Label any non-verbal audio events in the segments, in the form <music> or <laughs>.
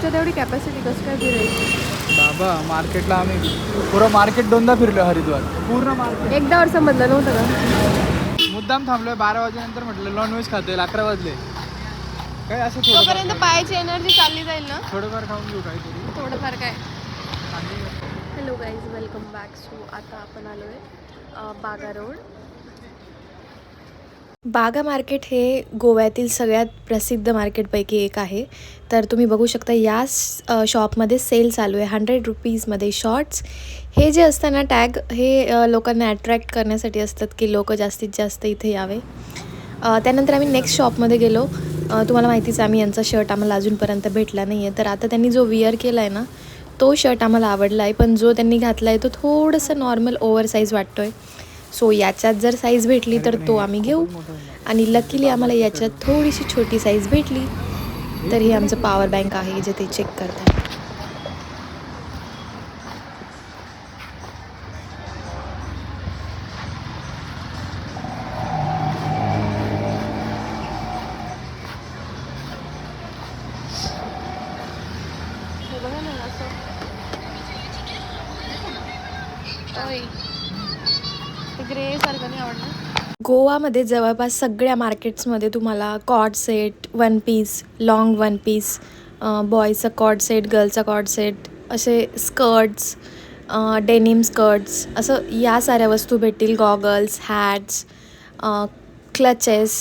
तुमच्या तेवढी कॅपॅसिटी कसं काय फिरायची? बाबा मार्केटला आम्ही पुरं मार्केट दोनदा फिरलो हरिद्वार. पूर्ण मार्केट. एकदा वर समजलं नव्हतं का? मुद्दाम थांबलोय बारा वाजेनंतर म्हटलं नॉनव्हेज खातोय अकरा वाजले. काय असं तोपर्यंत पायाची एनर्जी चालली जाईल ना? थोडंफार खाऊन घेऊ काहीतरी. थोडंफार काय? Hello guys welcome back so आता आपण आलो आहे बागा रोड बागा मार्केट हे गोव्यातील सगळ्यात प्रसिद्ध मार्केटपैकी एक आहे. तर तुम्ही बघू शकता या शॉपमध्ये सेल चालू आहे. हंड्रेड रुपीजमध्ये शॉर्ट्स. हे जे असतं ना टॅग हे लोकांना अट्रॅक्ट करण्यासाठी असतात की लोक जास्तीत जास्त इथे यावे. त्यानंतर आम्ही नेक्स्ट शॉपमध्ये गेलो. तुम्हाला माहितीच आम्ही यांचा शर्ट आम्हाला अजूनपर्यंत भेटला नाही आहे तर आता त्यांनी जो विअर केला आहे ना तो शर्ट आम्हाला आवडला आहे पण जो त्यांनी घातला आहे तो थोडंसं नॉर्मल ओव्हर साईज वाटतो आहे सो याच्यात जर साईज भेटली तर तो आम्ही घेऊ. आणि लकीली आम्हाला याच्यात थोडीशी छोटी साईज भेटली तर हे आमचं पॉवर बँक आहे जे ते चेक करतात Oi. ग्रे सारखं नाही आवडलं गोवामध्ये जवळपास सगळ्या मार्केट्समध्ये तुम्हाला coord set one piece long one piece बॉयचा coord set गर्लचा कॉड सेट असे स्कर्ट्स डेनिम स्कर्ट्स असं या साऱ्या वस्तू भेटतील गॉगल्स हॅट्स क्लचेस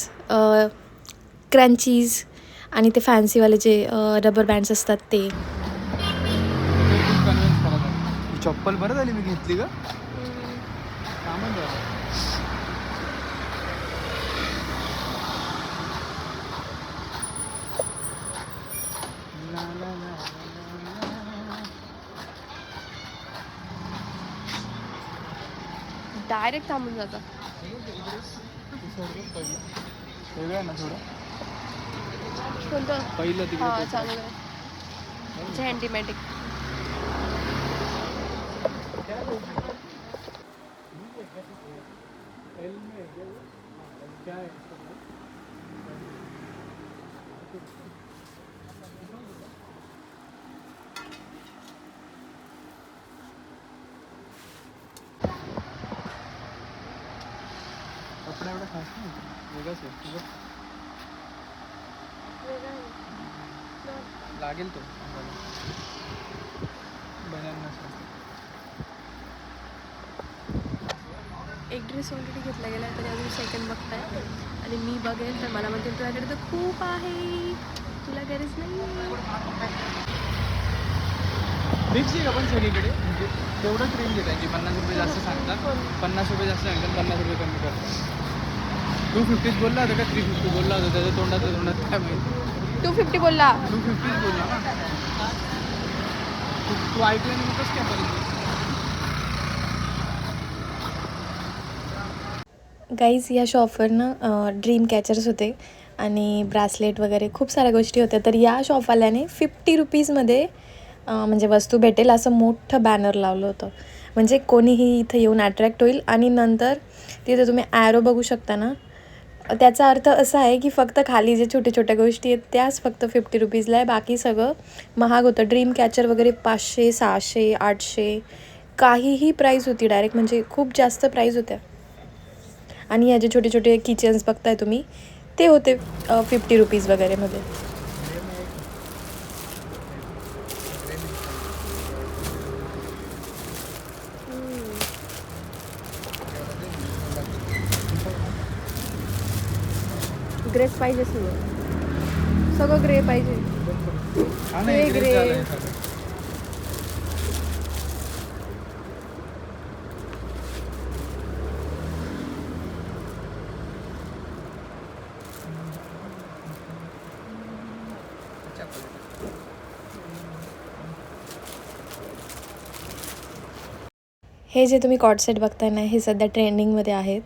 क्रंचीज आणि ते फॅन्सीवाले जे रबर बँड्स असतात ते. चप्पल बरं झाली मी घेतली का ला. डायरेक्ट थांबून जातं. वेगळं आहे ना थोडं? कोणतं? पहिलं हा तिकडे चालू आहे झेंटिमॅटिक कपडा एवढा खास नाही वेगळाच आहे. तुझं लागेल तो. बनाना ड्रेस ऑलरेडी घेतला गेला तरी अजून सेकंड बघताय. आणि मी बघेल तर मला म्हणतील तुझ्याकडे तर खूप आहे. तुला गरज नाही आहे का पण सगळीकडे म्हणजे तेवढंच रेंज आहे त्यांची. पन्नास रुपये जास्त सांगतात. पन्नास रुपये जास्त सांगतात पन्नास रुपये कमी करतात. टू फिफ्टीच बोलला होता का? थ्री फिफ्टी बोलला होता. त्याच्या तोंडात तोंडात काय माहिती? टू फिफ्टी बोलला. टू फिफ्टीच बोलला. तू तू ऐकलं कसं काय गाईज या शॉपवरनं ड्रीम कॅचर्स होते आणि ब्रासलेट वगैरे खूप साऱ्या गोष्टी होत्या. तर या शॉपवाल्याने फिफ्टी रुपीजमध्ये म्हणजे वस्तू भेटेल असं मोठं बॅनर लावलं होतं. म्हणजे कोणीही इथं येऊन अट्रॅक्ट होईल आणि नंतर तिथे तुम्ही ॲरो बघू शकता ना. त्याचा अर्थ असा आहे की फक्त खाली जे छोट्या छोट्या गोष्टी आहेत त्याच फक्त फिफ्टी रुपीजला आहे. बाकी सगळं महाग होतं. ड्रीम कॅचर वगैरे पाचशे सहाशे आठशे काहीही प्राईज होती डायरेक्ट म्हणजे खूप जास्त प्राईज होत्या. आणि या जे छोटे छोटे किचन्स बघताय तुम्ही ते होते फिफ्टी रुपीज वगैरेमध्ये. ग्रेस पाहिजे सगळं. सगळं ग्रे पाहिजे. ग्रे. झालं एखादं. हे जे तुम्ही कॉट सेट बघताय ना हे सध्या ट्रेंडिंगमध्ये आहेत.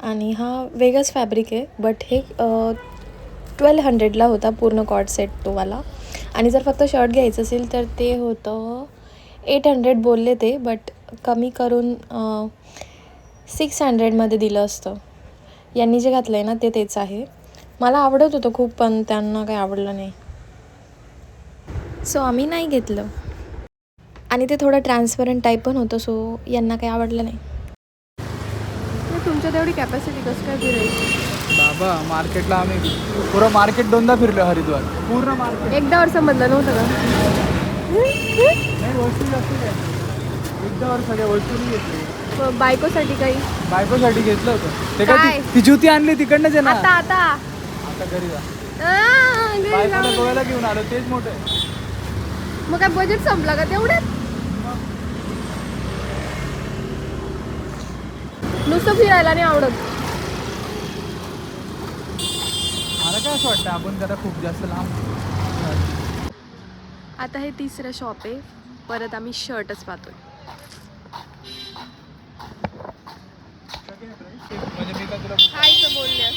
आणि हा वेगळाच फॅब्रिक आहे बट हे ट्वेल्व हंड्रेडला होता पूर्ण कॉट सेट आणि जर फक्त शर्ट घ्यायचं असेल तर ते होतं एट हंड्रेड बोलले ते बट कमी करून सिक्स हंड्रेडमध्ये दिलं असतं. यांनी जे घातलं आहे ना ते तेच आहे. मला आवडत होतं खूप पण त्यांना काही आवडलं नाही. सो आम्ही नाही घेतलं. आणि ते थोडं ट्रान्सपरंट टाईप पण होतं सो यांना काही आवडलं नाही. तुमच्या तेवढी कॅपॅसिटी कसं काय फिरायची? बाबा मार्केटला आम्ही पुरं मार्केट दोनदा फिरलो हरिद्वार. पूर्ण मार्केट एकदा वर समजलं नव्हतं का? नाही वस्तू जास्त घ्यायची एकदा वर सगळ्या वस्तू नाही घेतली. मग बायकोसाठी काही? बायकोसाठी घेतलं होतं. ते काय? ती- ज्योती आणली तिकडनंच आहे ना. आता आता. आता घरी जा. गोव्याला घेऊन आलो तेच मोठं आहे. मग काय बजेट संपला का तेवढ्यात? नुसतं फिरायला नाही आवडत. मला काय असं वाटतं आपण जरा खूप जास्त लांब आता हे तिसरं शॉप आहे. परत आम्ही शर्टच पाहतोय. खायचं बोलले.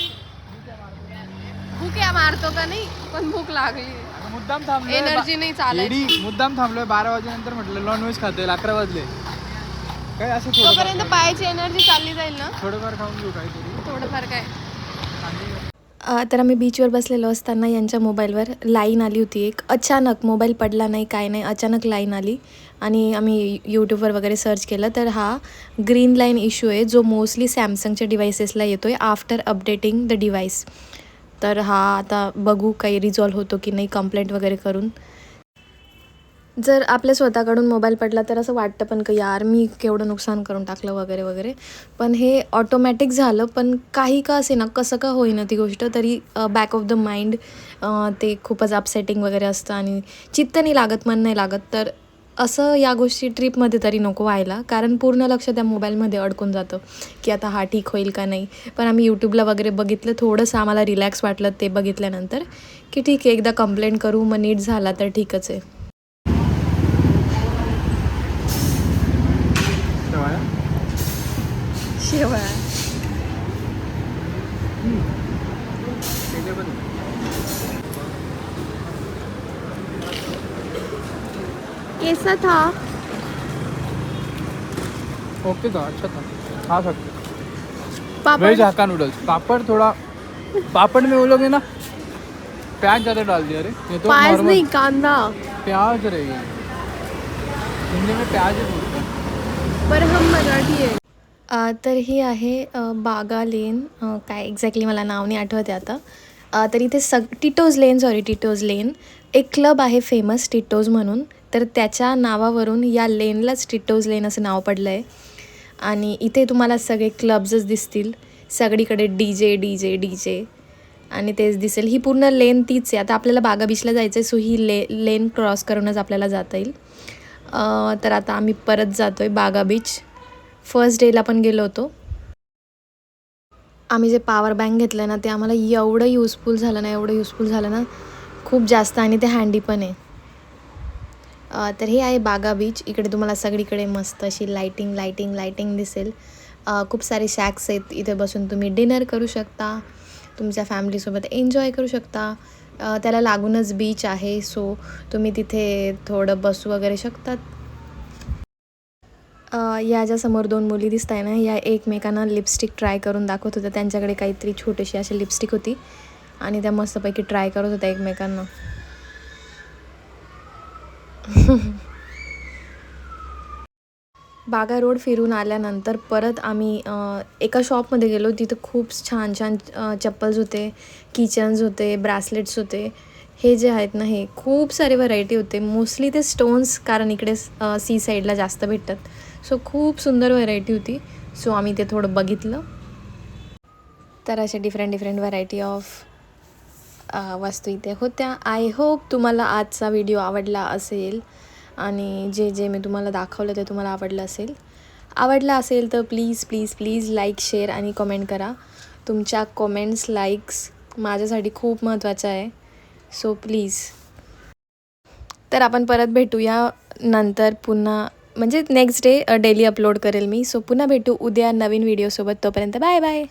भूक मारतो का नाही? पण भूक लागली. मुद्दाम थांबलोय एनर्जी नाही येडी मुद्दाम थांबलोय. बारा वाजेनंतर म्हटलं नॉन व्हेज खातोय अकरा वाजले. काय असं तोपर्यंत पायाची एनर्जी चालली जाईल ना? थोडंफार खाऊन घेऊ काहीतरी. थोडंफार काय? तर आम्ही बीचवर बसलेलो असताना यांच्या मोबाईलवर लाईन आली होती एक. अचानक मोबाईल पडला नाही काय नाही अचानक लाईन आली. आणि आम्ही यूट्यूबवर वगैरे सर्च केलं तर हा ग्रीन लाईन इश्यू आहे जो मोस्टली सॅमसंगच्या डिव्हायसेसला येतो आहे आफ्टर अपडेटिंग द डिव्हाइस तर हा आता बघू काही रिझॉल्व होतो की नाही कंप्लेंट वगैरे करून. जर आपल्या स्वतःकडून मोबाईल पडला तर असं वाटतं पण का यार मी केवढं नुकसान करून टाकलं वगैरे वगैरे. पण हे ऑटोमॅटिक झालं पण काही का असे ना कसं का होईना ती गोष्ट तरी बॅक ऑफ द माइंड ते खूपच अपसेटिंग वगैरे असतं आणि चित्त नाही लागत मन नाही लागत. तर असं या गोष्टी ट्रिपमध्ये तरी नको व्हायला. कारण पूर्ण लक्ष त्या मोबाईलमध्ये अडकून जातं. की आता हा ठीक होईल का नाही. पण आम्ही यूट्यूबला वगैरे बघितलं थोडंसं आम्हाला रिलॅक्स वाटलं ते बघितल्यानंतर की ठीक आहे एकदा कंप्लेंट करू मग नीट झाला तर ठीकच आहे. शेवाळ्या शेवळा केले पण कैसा था? ओके था अच्छा था। खा सकते papad? Veg hakka noodles papad थोड़ा पापड़ में वो लोग है ना प्याज ज़्यादा डाल दिया अरे। ये तो नॉर्मल नाही कांदा। प्याज रहेगी हिंदी में प्याज ही बोलते हैं। पर हम मराठी आहे अ, तर ही आहे बागा लेन काय एक्झॅक्टली मला नाव नाही आठवते आता. तर इथे सग Tito's lane sorry Tito's lane एक क्लब आहे फेमस टिटोज म्हणून. तर त्याच्या नावावरून या लेनलाच टिटोज लेन असं नाव पडलं आहे आणि इथे तुम्हाला सगळे क्लब्सच दिसतील. सगळीकडे D J D J D J आणि तेच दिसेल. ही पूर्ण लेन तीच आहे. आता आपल्याला बागा बीचला जायचं आहे सो ही ले लेन क्रॉस करूनच आपल्याला जाता येईल. तर आता आम्ही परत जातो आहे बागा बीच फर्स्ट डेला पण गेलो होतो. आम्ही जे पॉवर बँक घेतलं ना ते आम्हाला एवढं युजफुल झालं ना एवढं युजफुल झालं ना खूप जास्त. आणि ते हँडी पण आहे. तर हे आहे बागा बीच इकडे तुम्हाला सगळीकडे मस्त अशी लाईटिंग लाईटिंग लाईटिंग दिसेल. खूप सारे शॅक्स आहेत. इथे बसून तुम्ही डिनर करू शकता. तुमच्या फॅमिलीसोबत एन्जॉय करू शकता. त्याला लागूनच बीच आहे. सो तुम्ही तिथे थोडं बसू वगैरे शकतात. या ज्या समोर दोन मुली दिसत आहे ना या एकमेकांना लिपस्टिक ट्राय करून दाखवत होत्या. त्यांच्याकडे काहीतरी छोटीशी अशी लिपस्टिक होती. आणि त्या मस्तपैकी ट्राय करत होत्या एकमेकांना. <laughs> बागा रोड फिरून आल्यानंतर परत आम्ही एका शॉपमध्ये गेलो. तिथं खूप छान छान चप्पल्स होते किचन्स होते ब्रासलेट्स होते. हे जे आहेत ना हे खूप सारे व्हरायटी होते. मोस्टली ते स्टोन्स कारण इकडे सी साईडला जास्त भेटतात. सो खूप सुंदर व्हरायटी होती. सो आम्ही ते थोडं बघितलं. तर असे डिफरंट डिफरंट व्हरायटी ऑफ वस्तू इथे. होत्या आय होप तुम्हाला आजचा व्हिडिओ आवडला असेल आणि जे जे मी तुम्हाला दाखवलं ते तुम्हाला आवडलं असेल. आवडला असेल तर please please please like share आणि कमेंट करा. तुमच्या कमेंट्स लाईक्स माझ्यासाठी खूप महत्त्वाचं आहे. सो प्लीज तर आपण परत भेटूया नंतर पुन्हा म्हणजे नेक्स्ट डे डेली अपलोड करेल मी. सो पुन्हा भेटू उद्या नवीन व्हिडिओसोबत तोपर्यंत बाय बाय